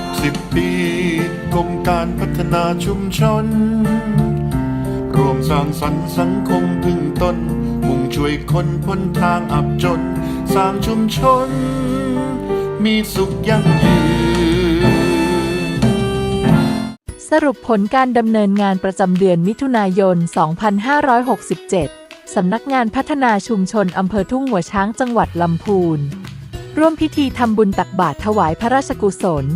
60 ปีกรมการพัฒนาชุมชน รวมสร้างสรรค์สังคมพึ่งตน มุ่งช่วยคนพ้นทางอับจน สร้างชุมชน มีสุขยั่งยืนสรุปผลการดำเนินงานประจำเดือนมิถุนายน 2567 สำนักงานพัฒนาชุมชนอำเภอทุ่งหัวช้างจังหวัดลำพูน ร่วมพิธีทำบุญตักบาตรถวายพระราชกุศล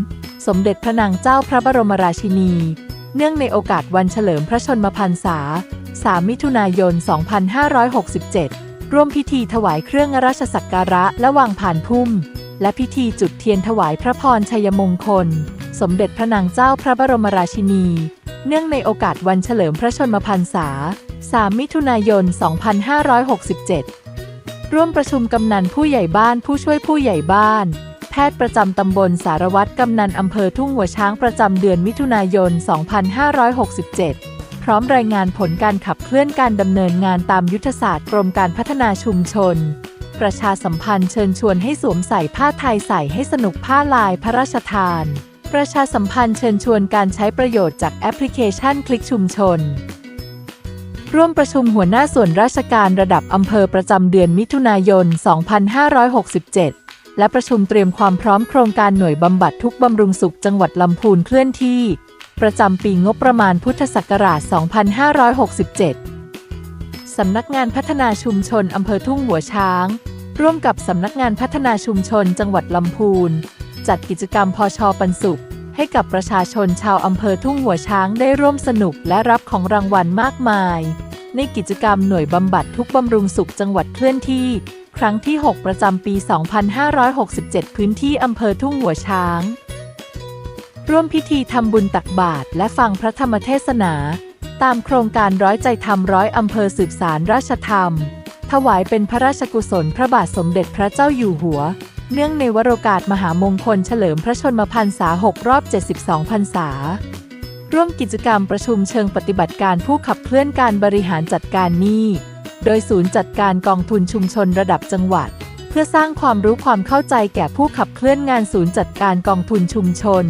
สมเด็จพระนางเจ้าพระบรมราชินี เนื่องในโอกาสวันเฉลิมพระชนมพรรษา 3 มิถุนายน 2567 ร่วมพิธีถวายเครื่องราชสักการะและวางผ่านพุ่ม และพิธีจุดเทียนถวายพระพรชัยมงคล สมเด็จพระนางเจ้าพระบรมราชินี เนื่องในโอกาสวันเฉลิมพระชนมพรรษา 3 มิถุนายน 2567 ร่วมประชุมกำนันผู้ใหญ่บ้านผู้ช่วยผู้ใหญ่บ้าน พทย์ประจำตำบลสารวัตรกำนันอำเภอทุ่งหัวช้างประจำเดือนมิถุนายน 2567 พร้อมรายงานผลการขับเคลื่อนการดำเนินงานตามยุทธศาสตร์กรมการพัฒนาชุมชน ประชาสัมพันธ์เชิญชวนให้สวมใส่ผ้าไทยใส่ให้สนุกผ้าลายพระราชทาน ประชาสัมพันธ์เชิญชวนการใช้ประโยชน์จากแอปพลิเคชันคลิกชุมชนร่วมประชุมหัวหน้าส่วนราชการระดับอำเภอประจำเดือนมิถุนายน 2567 และประชุมเตรียมความพร้อมโครงการหน่วยบำบัดทุกบำรุงสุขจังหวัดลำพูนเคลื่อนที่ ประจำปีงบประมาณพุทธศักราช 2567 สำนักงานพัฒนาชุมชนอำเภอทุ่งหัวช้าง ร่วมกับสำนักงานพัฒนาชุมชนจังหวัดลำพูน จัดกิจกรรมพอชอปันสุข ให้กับประชาชนชาวอำเภอทุ่งหัวช้างได้ร่วมสนุกและรับของรางวัลมากมาย ในกิจกรรมหน่วยบำบัดทุกบำรุงสุขจังหวัดเคลื่อนที่ ครั้งที่ 6 ประจำปี 2567 พื้นที่อำเภอทุ่งหัวช้าง ร่วมพิธีทำบุญตักบาตรและฟังพระธรรมเทศนา ตามโครงการร้อยใจธรรมร้อยอำเภอสืบสารราชธรรม ถวายเป็นพระราชกุศลพระบาทสมเด็จพระเจ้าอยู่หัว เนื่องในวโรกาสมหามงคลเฉลิมพระชนมพรรษา 6 รอบ 72 พรรษาร่วมกิจกรรมประชุมเชิงปฏิบัติการผู้ขับเคลื่อนการบริหารจัดการหนี้ โดยศูนย์จัดการกองทุนชุมชนระดับจังหวัด เพื่อสร้างความรู้ความเข้าใจแก่ผู้ขับเคลื่อนงานศูนย์จัดการกองทุนชุมชน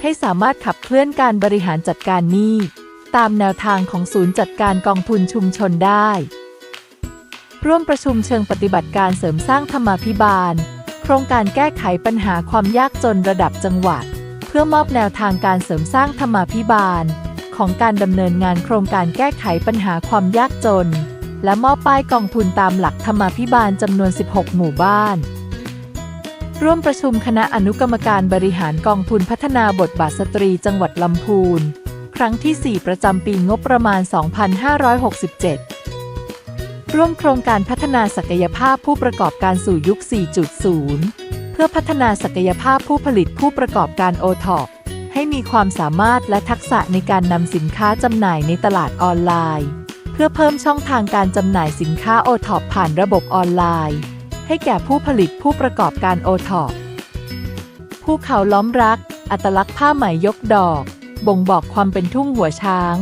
ให้สามารถขับเคลื่อนการบริหารจัดการหนี้ตามแนวทางของศูนย์จัดการกองทุนชุมชนได้ ร่วมประชุมเชิงปฏิบัติการเสริมสร้างธรรมาภิบาล โครงการแก้ไขปัญหาความยากจนระดับจังหวัด เพื่อมอบแนวทางการเสริมสร้างธรรมาภิบาล ของการดำเนินงานโครงการแก้ไขปัญหาความยากจน และมอบป้ายกองทุนตามหลักธรรมาภิบาลจำนวน 16 หมู่บ้าน ร่วมประชุมคณะอนุกรรมการบริหารกองทุนพัฒนาบทบาทสตรีจังหวัดลำพูน ครั้งที่ 4 ประจำปีงบประมาณ 2567 ร่วมโครงการพัฒนาศักยภาพผู้ประกอบการสู่ยุค 4.0 เพื่อพัฒนาศักยภาพผู้ผลิตผู้ประกอบการโอท็อปให้มีความสามารถและทักษะในการนำสินค้าจำหน่ายในตลาดออนไลน์ พื่อเพิ่มช่องทางการจำหน่ายสินค้าโอท็อปผ่านระบบออนไลน์ ให้แก่ผู้ผลิตผู้ประกอบการโอท็อปภูเขาล้อมรัก อัตลักษณ์ผ้าไหมยกดอก บ่งบอกความเป็นทุ่งหัวช้าง